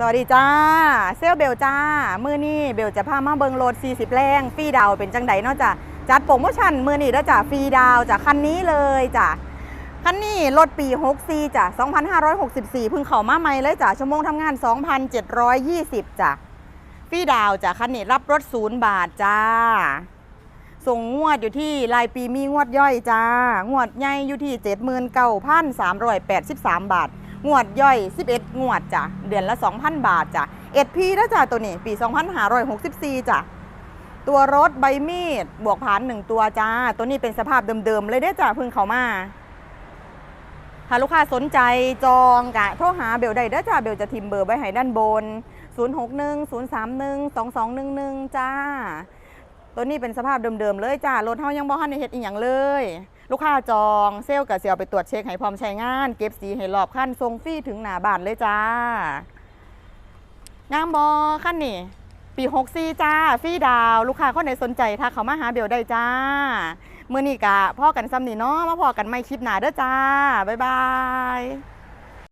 สวัสดีจ้า เซลเบลจ้า มือนี้เบลจะพามาเบิงโหลด 40 แรงฟรีดาวเป็นจังไดเนาะจ้ะจัดโปรโมชั่นมือนี้แล้วจ้ะฟรีดาวจ้ะคันนี้เลยจ้ะคันนี้รถปี 64จ้ะ2,564พิ่งเข้ามาใหม่เลยจ้ะชั่วโมงทำงาน 2,720จ้ะฟรีดาวจ้ะคันนี้รับรถศูนย์บาทจ้า ส่งงวดอยู่ที่รายปีมีงวดย่อยจ้างวดใหญ่อยู่ที่ 79,383 บาท งวดย่อย 11 งวดจ้ะ เดือนละ 2,000 บาทจ้ะเอ็ดพีแล้จ้ะตัวนี้ ปี 2564จ้ะ ตัวรถใบมีด บวกผ่านหนึ่งตัวจ้า ตัวนี้เป็นสภาพเดิมๆ เลยเด้จ้ะพิ่งเขามาถ้าลูกค้าสนใจจองกะโทรหาเบลได้เด้อจ้าเบลจะทิมเบอร์ไว้ให้ด้านบน 061 031 2211 จ้า ตัวนี้เป็นสภาพเดิมๆเลยจ้ารถเฮายังบ่ทันได้เฮ็ดอีหยังเลย ลูกค้าจองเซลล์กับเสียวไปตรวจเช็คให้พร้อมใช้งาน เก็บสีให้รอบคันทรงฟรีถึงหน้าบ้านเลยจ้างามบอคันนี่ปี64จ้าฟรีดาว ลูกค้าคนไหนสนใจทักเขามาหาเบลได้จ้าเมื้อนี้กะพ่อกันซ้ำนี่เนาะมาพอกันไม่คลิปหนาเด้อจ้า บ๊ายบาย